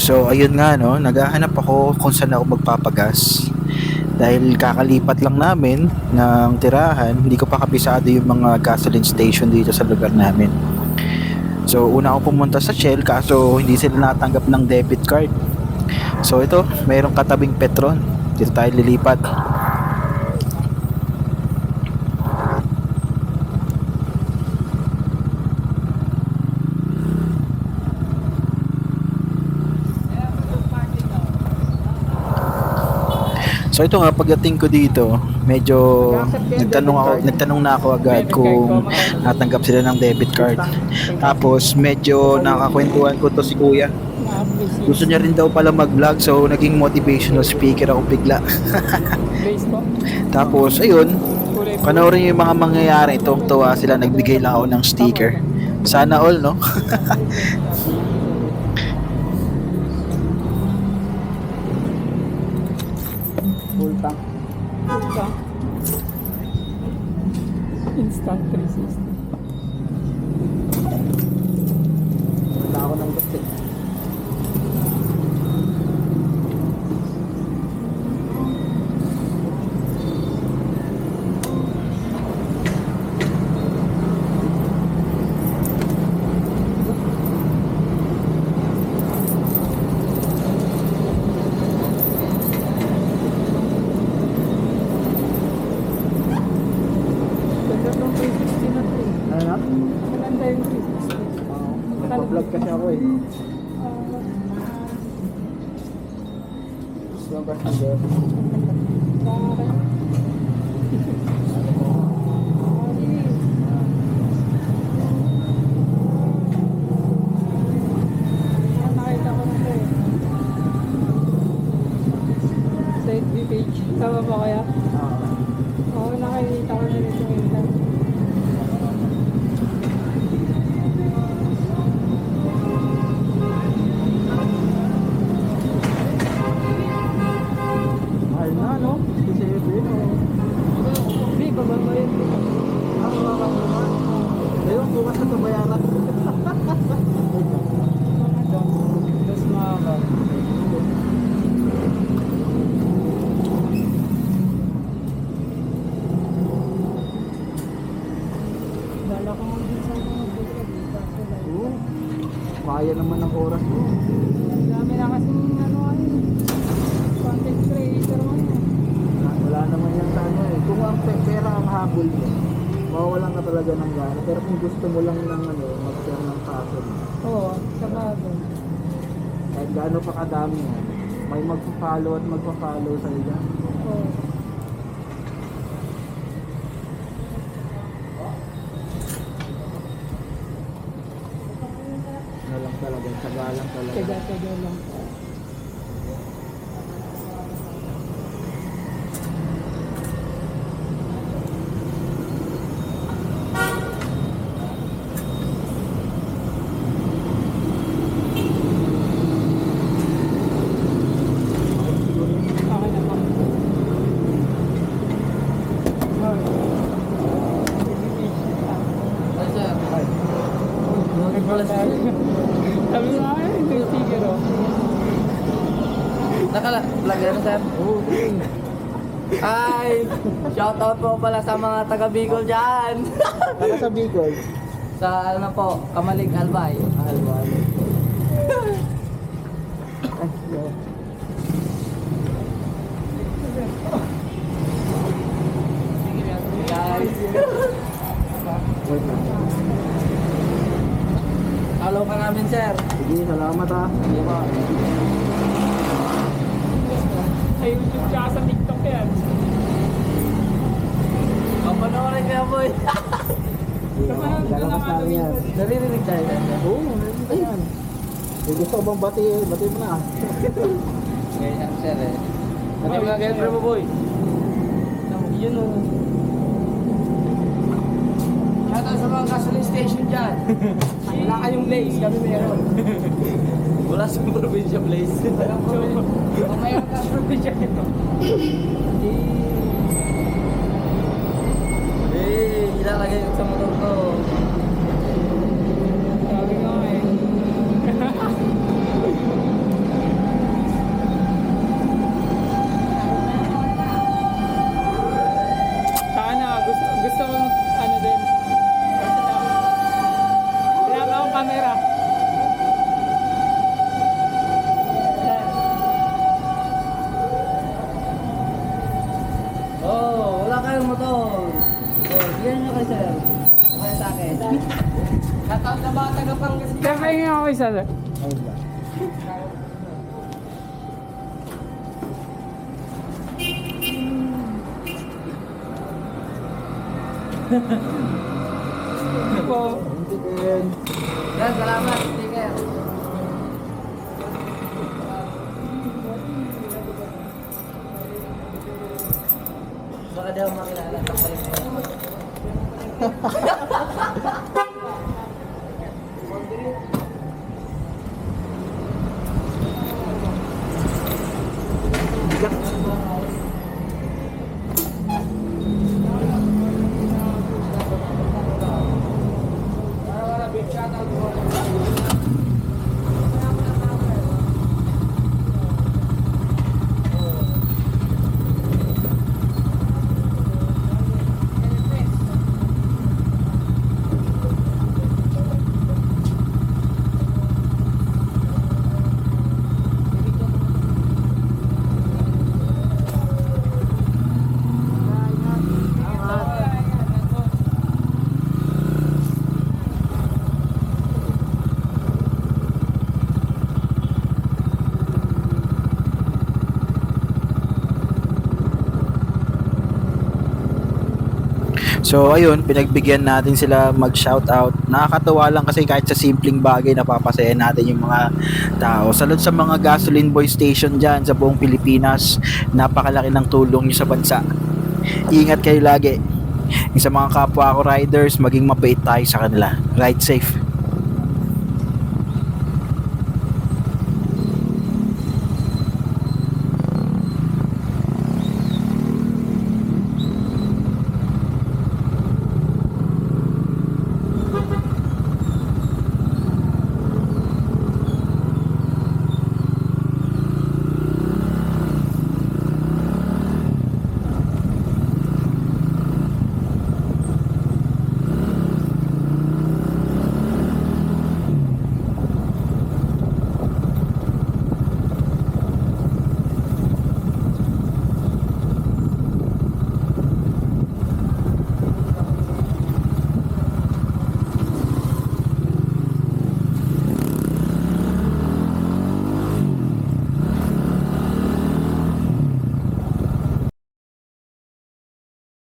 So ayun nga no, naghahanap ako kung saan ako magpapagas. Dahil kakalipat lang namin ng tirahan, hindi ko pa kabisado yung mga gasoline station dito sa lugar namin. So una ako pumunta sa Shell kaso hindi sila natanggap ng debit card. So ito, mayroong katabing Petron. Dito tayo lilipat. So ito nga pagdating ko dito, medyo nagtanong ako, nagtanong na ako agad kung natanggap sila ng debit card. Tapos medyo nakakwentuhan ko to si Kuya. Gusto niya rin daw pala mag-vlog so naging motivational speaker ako bigla. Tapos ayun, panoorin yung mga mangyayari. Tuwang-tuwa sila, nagbigay lang ako ng sticker. Sana all, no? Tá. está Burada. Instant 360. Eh. Gusto mo ba siya? Tama ba kaya? Oo. Oo, nakikita ko na rin sa Insta. Kaya naman ng oras mo. ang dami na kasi ano ano content creator mo yun. Wala, naman yan sa ano eh. Kung ang pe- pera ang habol mo, mawawalan ka talaga ng gana. Pero kung gusto mo lang ng ano, mag-share ng passion, Oo, sa bagay. kahit gaano pa kadami yan, may magpa-follow at magpa-follow sa iyo. Oo. Ano lang talaga, tsaga lang talaga. Tiga-tiga lang. Okay na po. Sabi mo nga, ito yung sticker oh. Nakala, Oo, okay. Hi! Shoutout po pala sa mga taga Bicol dyan! Taga sa Bicol. sa ano po, Kamalig Albay. Ay, yo. Guys! Follow ka namin sir. Sige, salamat ha. Sige po. Sa YouTube tsaka sa TikTok yan. Papanoorin ka boy. Lalakas namin yan. Naririnig tayo sir. Oo, meron pa yan. Gusto ko bang bati, bati mo na. Ganyan sir eh. Ano yung mga girlfriend mo boy? Yun o. Shoutout sa mga gasoline station dyan. Wala kayong place, kami meron. Wala sa probinsya place. Kung mayroon ka probinsya ito. kayong motor. O, bigyan nyo kayo sir. O kayo sa akin. Kataon na ba tagapanggas? Kakain Hahaha. ako isa sir. Hindi Baka daw makilala. Pagbalik mo. So ayun, pinagbigyan natin sila mag-shoutout. Nakakatuwa lang kasi kahit sa simpleng bagay napapasaya natin yung mga tao. Salud sa mga gasoline boy station dyan sa buong Pilipinas. Napakalaki ng tulong nyo sa bansa. Ingat kayo lagi. Yung sa mga kapwa ko riders, maging mabait tayo sa kanila. Ride safe.